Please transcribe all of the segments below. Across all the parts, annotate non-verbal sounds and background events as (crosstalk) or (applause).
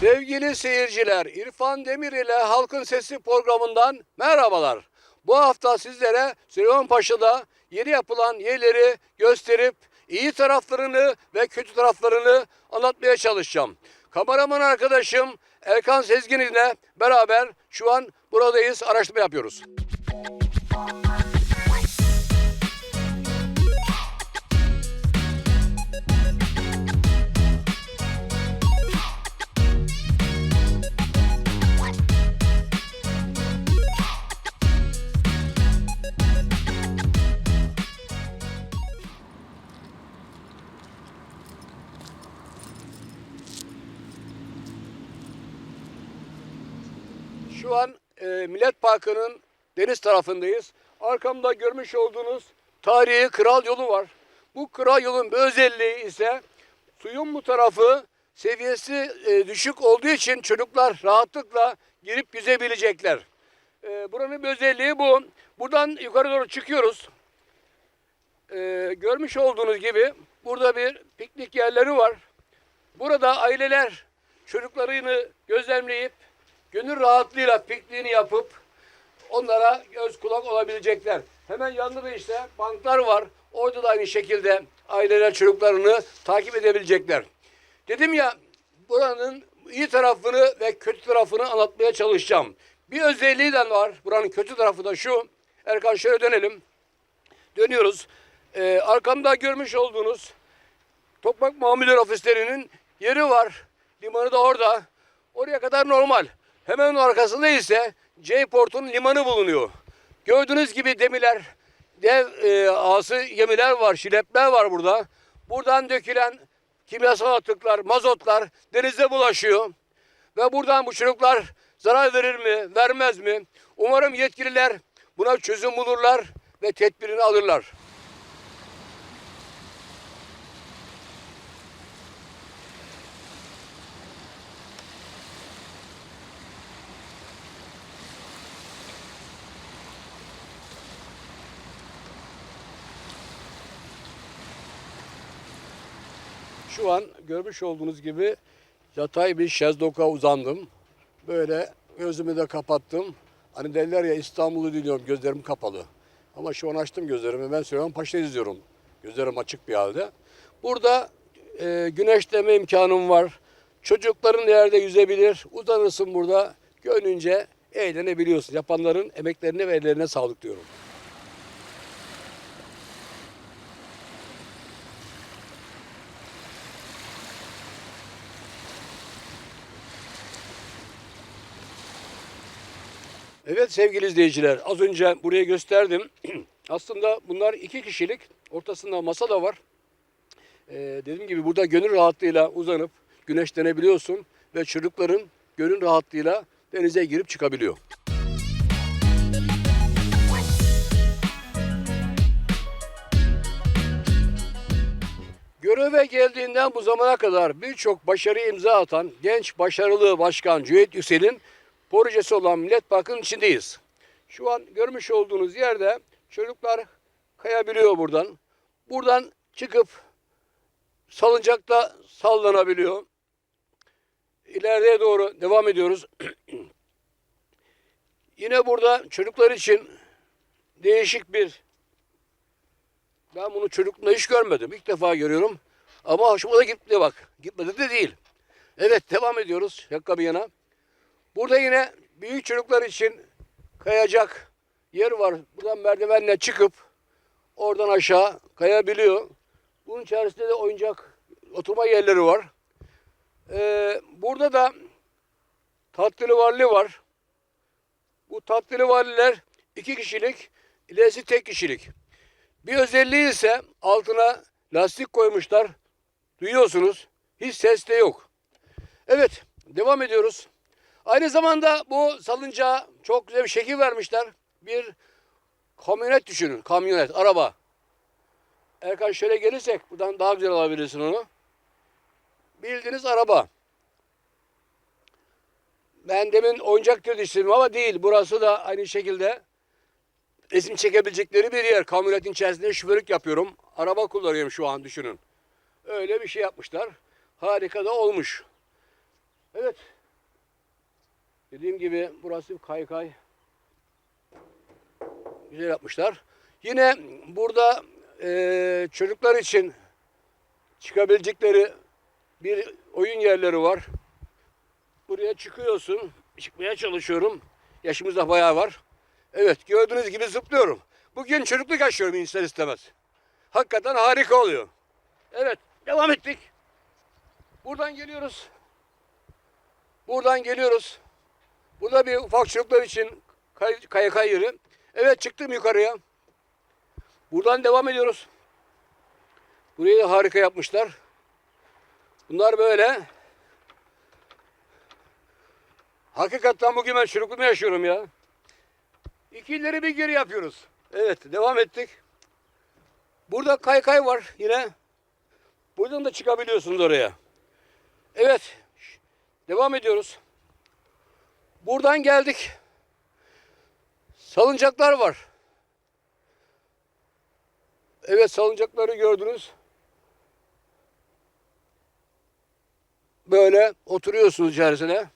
Sevgili seyirciler, İrfan Demir ile Halkın Sesi programından merhabalar. Bu hafta sizlere Süleymanpaşa'da yeni yapılan yerleri gösterip iyi taraflarını ve kötü taraflarını anlatmaya çalışacağım. Kameraman arkadaşım Erkan Sezgin ile beraber şu an buradayız, araştırma yapıyoruz. E, Millet Parkı'nın deniz tarafındayız. Arkamda görmüş olduğunuz tarihi kral yolu var. Bu kral yolun bir özelliği ise suyun bu tarafı seviyesi e, düşük olduğu için çocuklar rahatlıkla girip yüzebilecekler. E, buranın bir özelliği bu. Buradan yukarı doğru çıkıyoruz. E, görmüş olduğunuz gibi burada bir piknik yerleri var. Burada aileler çocuklarını gözlemleyip gönül rahatlığıyla pikniğini yapıp onlara göz kulak olabilecekler. Hemen yanında da işte banklar var. Orada da aynı şekilde aileler çocuklarını takip edebilecekler. Dedim ya buranın iyi tarafını ve kötü tarafını anlatmaya çalışacağım. Bir özelliği de var. Buranın kötü tarafı da şu. Erkan şöyle dönelim. Dönüyoruz. Ee, arkamda görmüş olduğunuz Toprak Mamulleri Ofislerinin yeri var. Limanı da orada. Oraya kadar normal. Hemen onun arkasında ise J-Port'un limanı bulunuyor. Gördüğünüz gibi demiler, dev e, ağası gemiler var, şilepler var burada. Buradan dökülen kimyasal atıklar, mazotlar denize bulaşıyor. Ve buradan bu çocuklar zarar verir mi, vermez mi? Umarım yetkililer buna çözüm bulurlar ve tedbirini alırlar. Şu an görmüş olduğunuz gibi yatay bir şezlonga uzandım. Böyle gözümü de kapattım. Hani derler ya İstanbul'u dinliyorum gözlerim kapalı. Ama şu an açtım gözlerimi. Ben Süleyman Paşa izliyorum. Gözlerim açık bir halde. Burada e, güneşleme imkanım var. Çocukların yerde yüzebilir. Uzanırsın burada. Gönlünce eğlenebiliyorsun. Yapanların emeklerine ve ellerine sağlık diyorum. Evet sevgili izleyiciler az önce buraya gösterdim. (clears throat) Aslında bunlar iki kişilik. Ortasında masa da var. Ee, dediğim gibi burada gönül rahatlığıyla uzanıp güneşlenebiliyorsun ve çocukların gönül rahatlığıyla denize girip çıkabiliyor. Göreve geldiğinden bu zamana kadar birçok başarı imza atan genç başarılı başkan Cüneyt Yüksel'in projesi olan Millet Parkı'nın içindeyiz. Şu an görmüş olduğunuz yerde çocuklar kayabiliyor buradan. Buradan çıkıp salıncakta sallanabiliyor. İleriye doğru devam ediyoruz. (clears throat) Yine burada çocuklar için değişik bir ben bunu çocukluğumda hiç görmedim. İlk defa görüyorum. Ama hoşuma da gitti bak. Gitmedi de değil. Evet devam ediyoruz. Şaka bir yana. Burada yine büyük çocuklar için kayacak yer var. Buradan merdivenle çıkıp oradan aşağı kayabiliyor. Bunun içerisinde de oyuncak oturma yerleri var. Ee, burada da tatlı varlı var. Bu tatlı varliler iki kişilik, ilerisi tek kişilik. Bir özelliği ise altına lastik koymuşlar. Duyuyorsunuz. Hiç ses de yok. Evet, devam ediyoruz. Aynı zamanda bu salıncağa çok güzel bir şekil vermişler. Bir kamyonet düşünün. Kamyonet, araba. Erkan şöyle gelirsek buradan daha güzel alabilirsin onu. bildiğiniz araba. Ben demin oyuncak diye ama değil. Burası da aynı şekilde resim çekebilecekleri bir yer. Kamyonetin içerisinde şoförlük yapıyorum. Araba kullanıyorum şu an düşünün. Öyle bir şey yapmışlar. Harika da olmuş. Evet. Dediğim gibi burası bir kaykay. Güzel yapmışlar. Yine burada eee, çocuklar için çıkabilecekleri bir oyun yerleri var. Buraya çıkıyorsun. Çıkmaya çalışıyorum. Yaşımız da bayağı var. Evet gördüğünüz gibi zıplıyorum. Bugün çocukluk yaşıyorum ister istemez. Hakikaten harika oluyor. Evet devam ettik. Buradan geliyoruz. Buradan geliyoruz. Burada bir ufak çocuklar için kay kayak yeri. Evet çıktım yukarıya. Buradan devam ediyoruz. Burayı da harika yapmışlar. Bunlar böyle. Hakikaten bugün ben çocukluğumu yaşıyorum ya. İki bir geri yapıyoruz. Evet devam ettik. Burada kaykay var yine. Buradan da çıkabiliyorsunuz oraya. Evet. Devam ediyoruz. Buradan geldik. Salıncaklar var. Evet salıncakları gördünüz. Böyle oturuyorsunuz içerisine.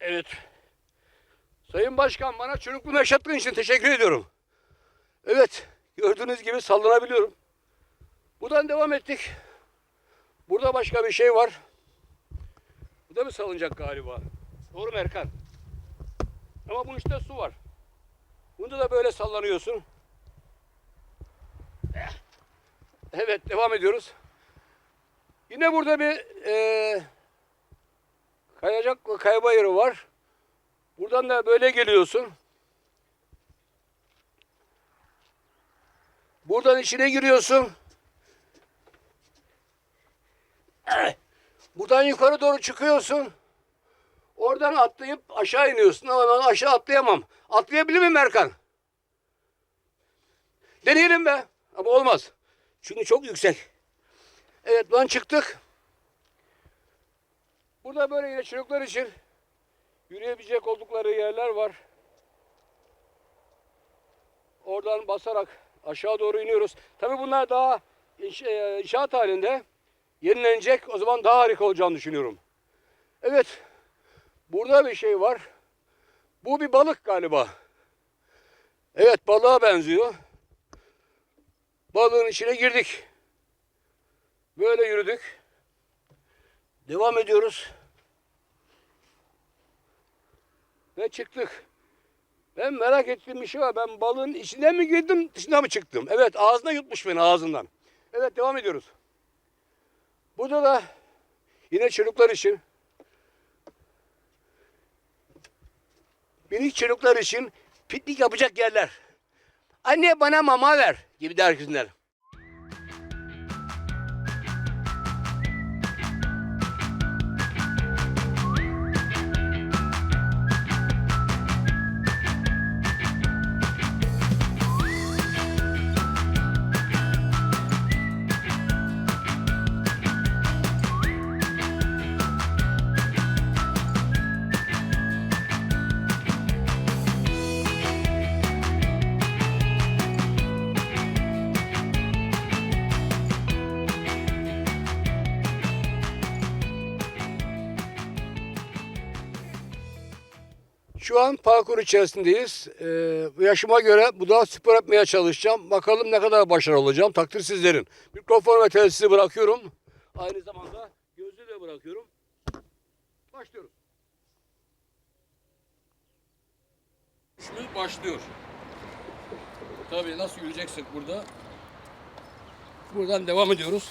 Evet. Sayın Başkan bana çocukluğumu yaşattığın için teşekkür ediyorum. Evet gördüğünüz gibi sallanabiliyorum. Buradan devam ettik. Burada başka bir şey var. Bu da mı salıncak galiba? Doğru mu Erkan? Ama bunun işte su var. Bunda da böyle sallanıyorsun. Evet devam ediyoruz. Yine burada bir eee kayacak yeri var. Buradan da böyle geliyorsun. Buradan içine giriyorsun. Buradan yukarı doğru çıkıyorsun. Oradan atlayıp aşağı iniyorsun ama ben aşağı atlayamam. Atlayabilir miyim Erkan? Deneyelim be. Ama olmaz. Çünkü çok yüksek. Evet lan çıktık. Burada böyle yine çocuklar için yürüyebilecek oldukları yerler var. Oradan basarak aşağı doğru iniyoruz. Tabi bunlar daha e, inşaat halinde yenilenecek. O zaman daha harika olacağını düşünüyorum. Evet. Burada bir şey var. Bu bir balık galiba. Evet balığa benziyor. Balığın içine girdik. Böyle yürüdük. Devam ediyoruz. Ve çıktık. Ben merak ettiğim bir şey var. Ben balığın içine mi girdim, dışına mı çıktım? Evet, ağzına yutmuş beni ağzından. Evet, devam ediyoruz. Burada da yine çocuklar için minik çocuklar için piknik yapacak yerler. Anne bana mama ver gibi der Şu an parkur içerisindeyiz. Ee, yaşıma göre bu da spor yapmaya çalışacağım. Bakalım ne kadar başarılı olacağım. Takdir sizlerin. Mikrofon ve telsizi bırakıyorum. Aynı zamanda gözlüğü de bırakıyorum. Başlıyoruz. İşimiz başlıyor. Tabii nasıl yürüyeceksek burada. Buradan devam ediyoruz.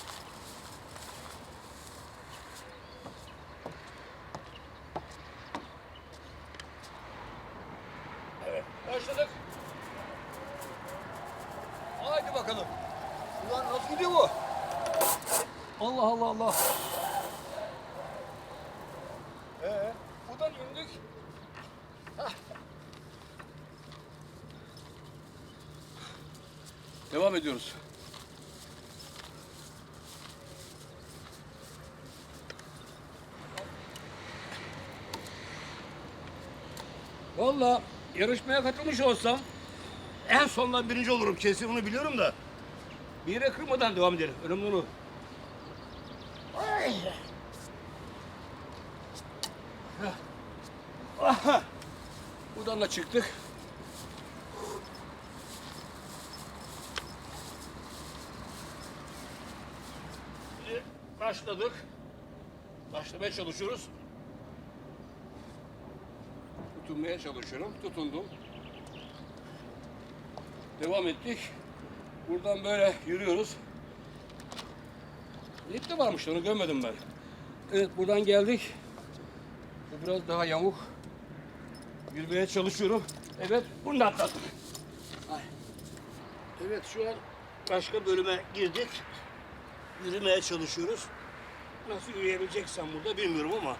başladık. Haydi bakalım. Ulan nasıl gidiyor bu? Allah Allah Allah. Ee, buradan indik. Hah. Devam ediyoruz. Vallahi yarışmaya katılmış olsam en sondan birinci olurum kesin bunu biliyorum da. Bir yere kırmadan devam ederim. Önemli onu. Ay. Aha. Buradan da çıktık. Şimdi başladık. Başlamaya çalışıyoruz. Tutunmaya çalışıyorum. Tutundum. Devam ettik. Buradan böyle yürüyoruz. İp de varmış onu görmedim ben. Evet buradan geldik. Bu Biraz daha yamuk. Yürümeye çalışıyorum. Evet bunu da atladım. Evet şu an başka bölüme girdik. Yürümeye çalışıyoruz. Nasıl yürüyebileceksem burada bilmiyorum ama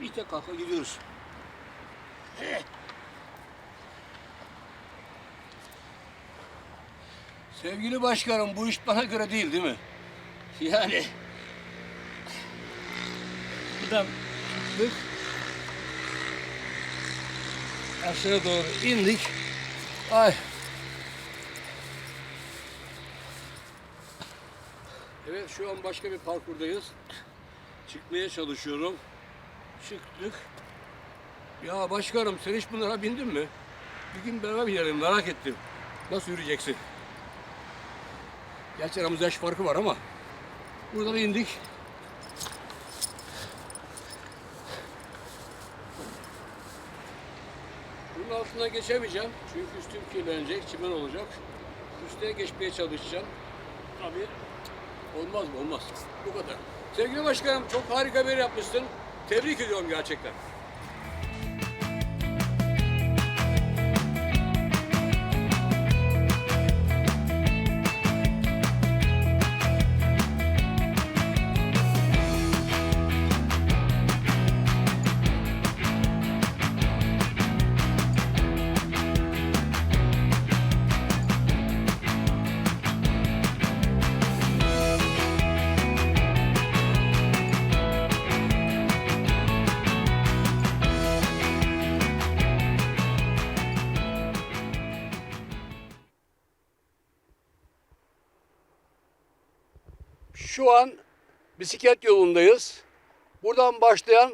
bir tek kalka gidiyoruz. Sevgili başkanım bu iş bana göre değil değil mi? Yani buradan çıktık. Aşağı doğru indik. Ay. Evet şu an başka bir parkurdayız. Çıkmaya çalışıyorum. Çıktık. Ya başkanım sen hiç bunlara bindin mi? Bir gün beraber binelim merak ettim. Nasıl yürüyeceksin? Gerçi aramızda yaş farkı var ama. Buradan indik. Bunun altından geçemeyeceğim. Çünkü üstüm kirlenecek, çimen olacak. Üstüne geçmeye çalışacağım. Tabii olmaz mı? Olmaz. Bu kadar. Sevgili başkanım çok harika bir yapmışsın. Tebrik ediyorum gerçekten. Şu an bisiklet yolundayız. Buradan başlayan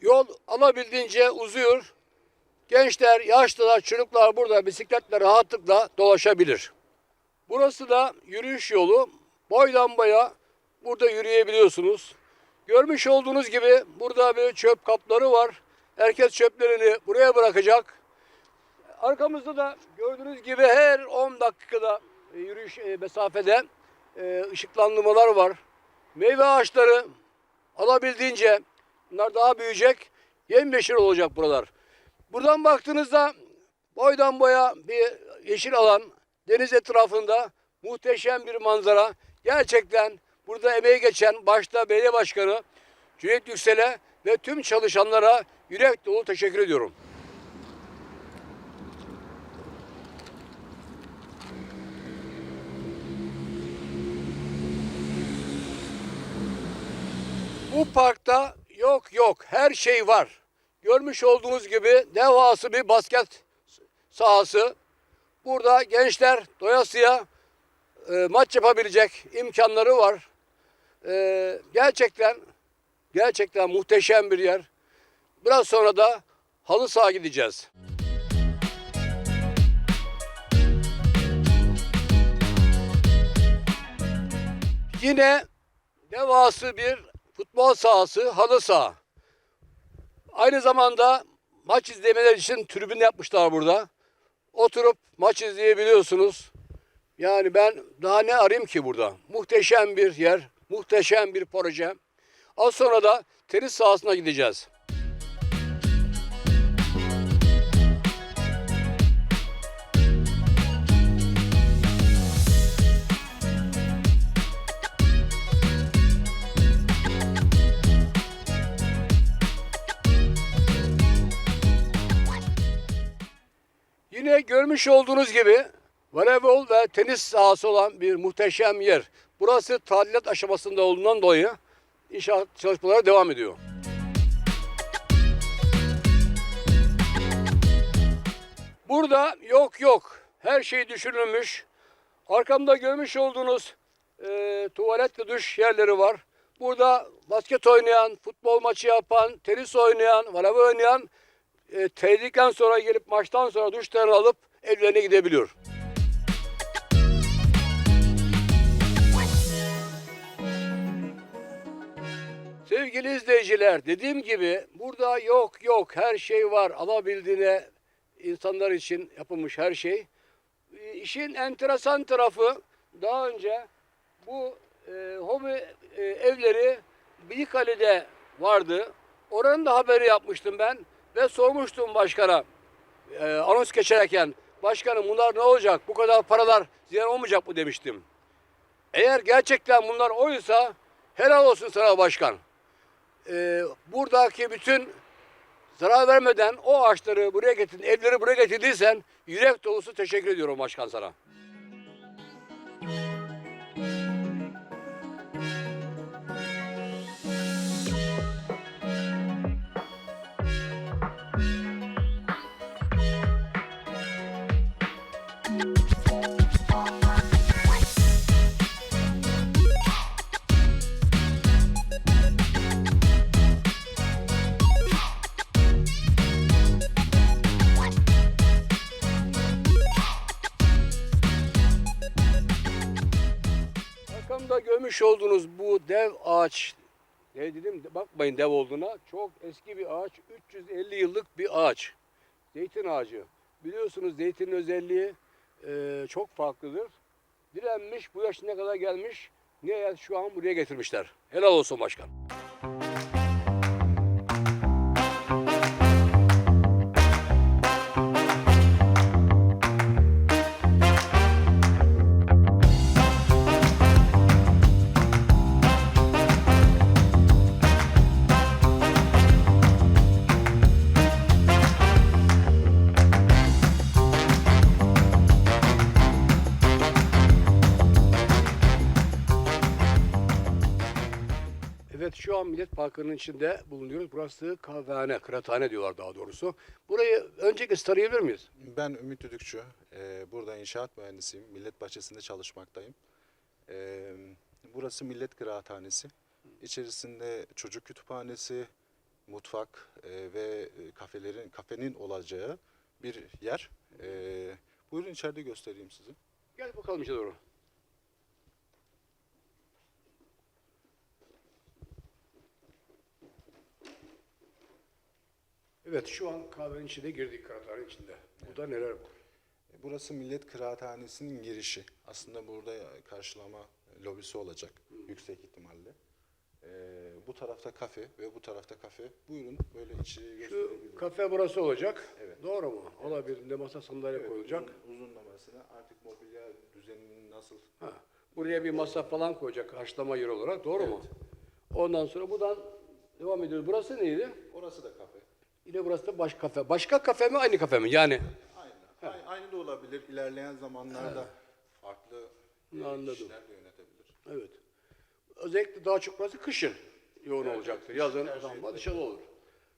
yol alabildiğince uzuyor. Gençler, yaşlılar, çocuklar burada bisikletle rahatlıkla dolaşabilir. Burası da yürüyüş yolu. Boydan boya burada yürüyebiliyorsunuz. Görmüş olduğunuz gibi burada bir çöp kapları var. Herkes çöplerini buraya bırakacak. Arkamızda da gördüğünüz gibi her 10 dakikada yürüyüş e, mesafede e, ışıklandırmalar var. Meyve ağaçları alabildiğince bunlar daha büyüyecek. Yemyeşil olacak buralar. Buradan baktığınızda boydan boya bir yeşil alan deniz etrafında muhteşem bir manzara. Gerçekten burada emeği geçen başta belediye başkanı Cüneyt Yüksel'e ve tüm çalışanlara yürek dolu teşekkür ediyorum. Bu parkta yok yok her şey var. Görmüş olduğunuz gibi devası bir basket sahası. Burada gençler doyasıya e, maç yapabilecek imkanları var. E, gerçekten gerçekten muhteşem bir yer. Biraz sonra da halı saha gideceğiz. Yine devası bir futbol sahası, halı saha. Aynı zamanda maç izlemeler için tribün yapmışlar burada. Oturup maç izleyebiliyorsunuz. Yani ben daha ne arayayım ki burada? Muhteşem bir yer, muhteşem bir proje. Az sonra da tenis sahasına gideceğiz. Görmüş olduğunuz gibi voleybol ve tenis sahası olan bir muhteşem yer. Burası tadilat aşamasında olduğundan dolayı inşaat çalışmaları devam ediyor. Burada yok yok. Her şey düşünülmüş. Arkamda görmüş olduğunuz e, tuvalet ve duş yerleri var. Burada basket oynayan, futbol maçı yapan, tenis oynayan, voleybol oynayan e, tehlikten sonra gelip maçtan sonra duşlarını alıp evlerine gidebiliyor. Sevgili izleyiciler, dediğim gibi burada yok yok her şey var. Alabildiğine insanlar için yapılmış her şey. E, İşin enteresan tarafı daha önce bu e, hobi e, evleri Bilikali'de vardı. Oranın da haberi yapmıştım ben ve sormuştum başkana e, anons geçerken başkanım bunlar ne olacak? Bu kadar paralar ziyan olmayacak mı demiştim. Eğer gerçekten bunlar oysa helal olsun sana başkan. E, buradaki bütün zarar vermeden o ağaçları buraya getirdin, evleri buraya getirdiysen yürek dolusu teşekkür ediyorum başkan sana. Olduğunuz bu dev ağaç, ne dedim bakmayın dev olduğuna, çok eski bir ağaç, 350 yıllık bir ağaç. Zeytin ağacı. Biliyorsunuz zeytinin özelliği e, çok farklıdır. Direnmiş, bu yaşına kadar gelmiş, nihayet şu an buraya getirmişler. Helal olsun başkan. Millet Parkı'nın içinde bulunuyoruz. Burası kahvehane, kıraathane diyorlar daha doğrusu. Burayı öncelikle tarayabilir miyiz? Ben Ümit Düdükçü. Ee, burada inşaat mühendisiyim. Millet Bahçesi'nde çalışmaktayım. Ee, burası Millet Kıraathanesi. İçerisinde çocuk kütüphanesi, mutfak e, ve kafelerin kafenin olacağı bir yer. Ee, buyurun içeride göstereyim size. Gel bakalım içe doğru. Evet şu an kahvenin içine girdik kıraathanenin içinde. Burada neler var? E, Burası Millet Kıraathanesi'nin girişi. Aslında burada karşılama lobisi olacak yüksek ihtimalle. Ee, bu tarafta kafe ve bu tarafta kafe. Buyurun böyle Şu gösterebilirim. kafe burası olacak. Evet. Doğru mu? Olabilir. Ne masa sandalye Evet, koyulacak. Uzun, uzunlamasına artık mobilya düzeninin nasıl Ha. Buraya bir masa falan koyacak haşlama yeri olarak. Doğru mu? Ondan sonra buradan devam ediyoruz. Burası neydi? Orası da kafe. Yine burası da baş kafe. Başka kafe mi aynı kafe mi? Yani Aynı. Aynı, aynı da olabilir. İlerleyen zamanlarda farklı e, Anladım. kişiler de yönetebilir. Evet. Özellikle daha çok burası kışın yoğun olacaktır. Yazın tercih adam edilir. dışarıda olur.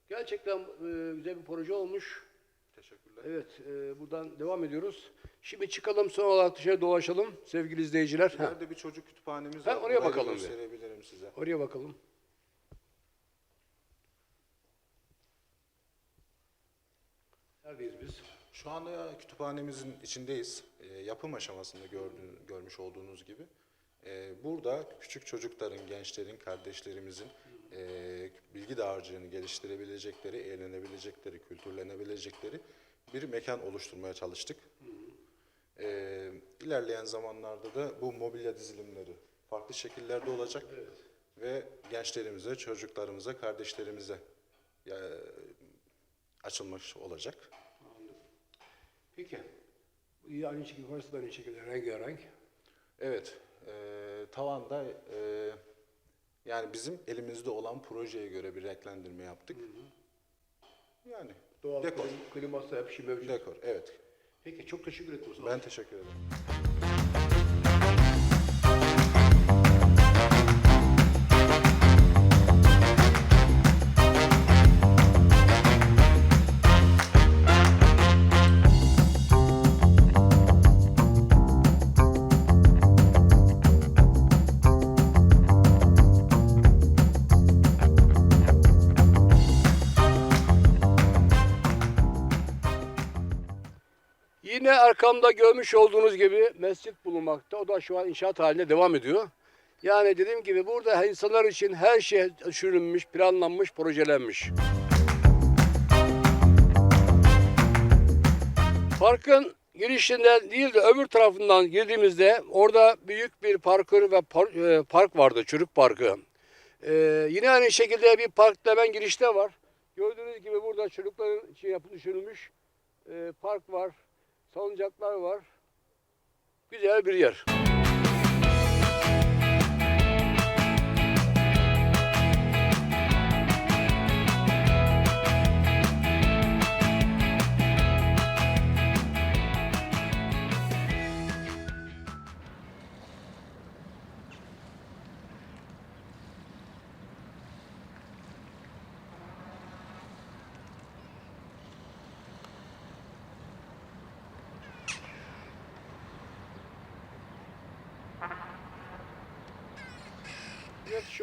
Gerçekten e, güzel bir proje olmuş. Teşekkürler. Evet, e, buradan devam ediyoruz. Şimdi çıkalım son olarak dışarı dolaşalım sevgili izleyiciler. Ha, İleride bir çocuk kütüphanemiz Ha, var. oraya Orayı bakalım bir. Gösterebilirim size. oraya bakalım. Neredeyiz biz? Şu anda kütüphanemizin içindeyiz. E, yapım aşamasında gördüğün, görmüş olduğunuz gibi. E, burada küçük çocukların, gençlerin, kardeşlerimizin e, bilgi dağarcığını geliştirebilecekleri, eğlenebilecekleri, kültürlenebilecekleri bir mekan oluşturmaya çalıştık. E, ilerleyen zamanlarda da bu mobilya dizilimleri farklı şekillerde olacak ve gençlerimize, çocuklarımıza, kardeşlerimize e, açılmış olacak. Peki. Aynı şekilde, yukarısı da aynı şekilde rengarenk. Evet, e, tavanda e, yani bizim elimizde olan projeye göre bir renklendirme yaptık. Yani Doğal dekor, klim- kliması hep şey mevcut. dekor, evet. Peki çok teşekkür ederim. Ben teşekkür ederim. Arkamda görmüş olduğunuz gibi mescit bulunmakta. O da şu an inşaat halinde devam ediyor. Yani dediğim gibi burada insanlar için her şey düşünülmüş, planlanmış, projelenmiş. Parkın girişinden değil de öbür tarafından girdiğimizde orada büyük bir parkur ve par- e, park vardı, çocuk parkı. Ee, yine aynı şekilde bir parkta hemen girişte var. Gördüğünüz gibi burada çocukların için yapı düşünülmüş e, park var, salıncaklar var. Güzel bir yer.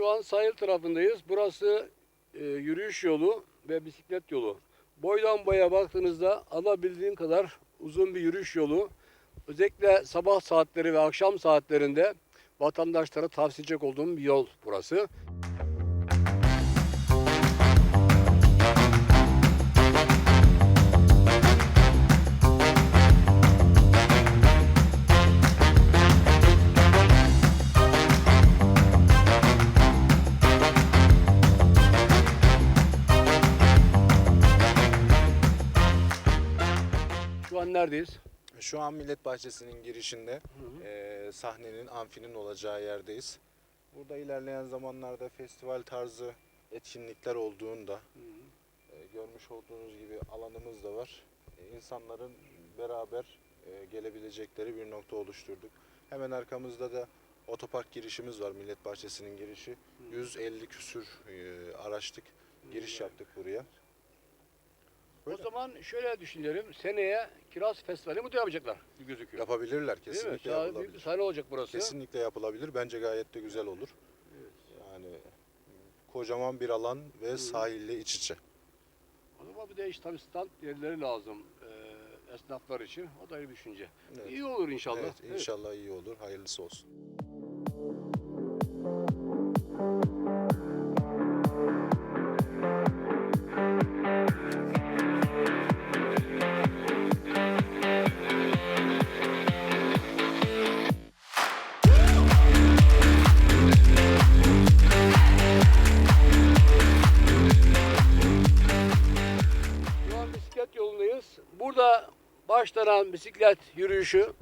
Şu an sahil tarafındayız. Burası e, yürüyüş yolu ve bisiklet yolu. Boydan boya baktığınızda alabildiğin kadar uzun bir yürüyüş yolu. Özellikle sabah saatleri ve akşam saatlerinde vatandaşlara tavsiye edecek olduğum bir yol burası. Neredeyiz? Şu an Millet Bahçesi'nin girişinde e, sahnenin, amfinin olacağı yerdeyiz. Burada ilerleyen zamanlarda festival tarzı etkinlikler olduğunda e, görmüş olduğunuz gibi alanımız da var. E, insanların beraber e, gelebilecekleri bir nokta oluşturduk. Hemen arkamızda da otopark girişimiz var Millet Bahçesi'nin girişi. 150 küsür e, araçlık giriş yaptık buraya. O zaman şöyle düşünelim. Seneye Kiraz Festivali burada yapacaklar gibi gözüküyor. Yapabilirler Değil mi? kesinlikle Daha büyük bir yapılabilir. sahne olacak burası. Kesinlikle yapılabilir. Bence gayet de güzel olur. Yani kocaman bir alan ve sahille iç içe. O zaman bir de işte tabii stand yerleri lazım e, esnaflar için. O da bir düşünce. Evet. İyi olur inşallah. Evet, Evet. inşallah iyi olur. Hayırlısı olsun. Başlanan bisiklet yürüyüşü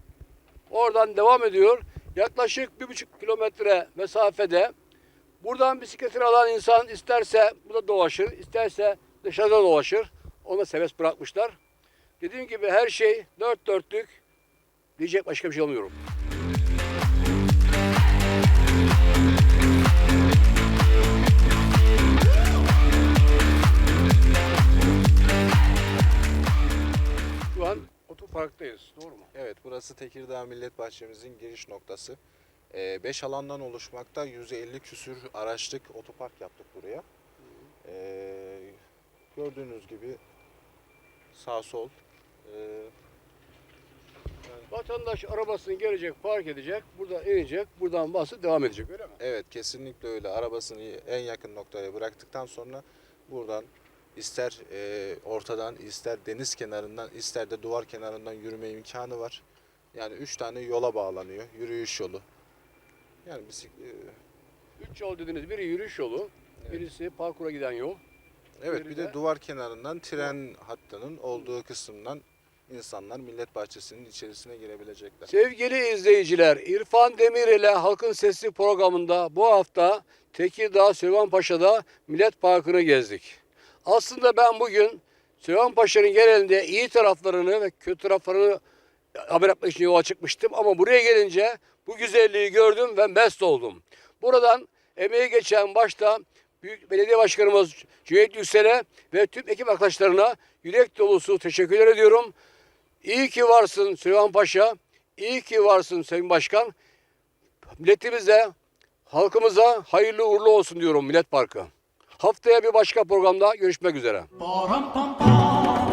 oradan devam ediyor. Yaklaşık bir buçuk kilometre mesafede buradan bisikletini alan insan isterse burada dolaşır, isterse dışarıda dolaşır. Ona serbest bırakmışlar. Dediğim gibi her şey dört dörtlük diyecek başka bir şey olmuyorum. An otoparktayız. Doğru mu? Evet, burası Tekirdağ Millet Bahçemizin giriş noktası. 5 alandan oluşmakta 150 küsür araçlık otopark yaptık buraya. Ee, gördüğünüz gibi sağ sol ee, Vatandaş arabasını gelecek, park edecek, burada inecek, buradan basıp devam edecek öyle mi? Evet kesinlikle öyle. Arabasını en yakın noktaya bıraktıktan sonra buradan ister e, ortadan, ister deniz kenarından, ister de duvar kenarından yürüme imkanı var. Yani üç tane yola bağlanıyor. Yürüyüş yolu. Yani bisik- e, Üç yol dediniz. Biri yürüyüş yolu, birisi parkura giden yol. evet bir de- de duvar kenarından tren hattının olduğu kısımdan insanlar Millet Bahçesi'nin içerisine girebilecekler. Sevgili izleyiciler, İrfan Demir ile Halkın Sesi programında bu hafta Tekirdağ Süleymanpaşa'da Millet Parkı'nı gezdik. Aslında ben bugün Süleymanpaşa'nın genelinde iyi taraflarını ve kötü taraflarını haber yapmak için yola çıkmıştım. Ama buraya gelince bu güzelliği gördüm ve mest oldum. Buradan emeği geçen başta Büyük Belediye Başkanımız Cüneyt Yüksel'e ve tüm ekip arkadaşlarına yürek dolusu teşekkürler ediyorum. İyi ki varsın Süleyman Paşa. İyi ki varsın Sayın Başkan. Milletimize, halkımıza hayırlı uğurlu olsun diyorum Millet Parkı. Haftaya bir başka programda görüşmek üzere. Ba-rum-pum-pum.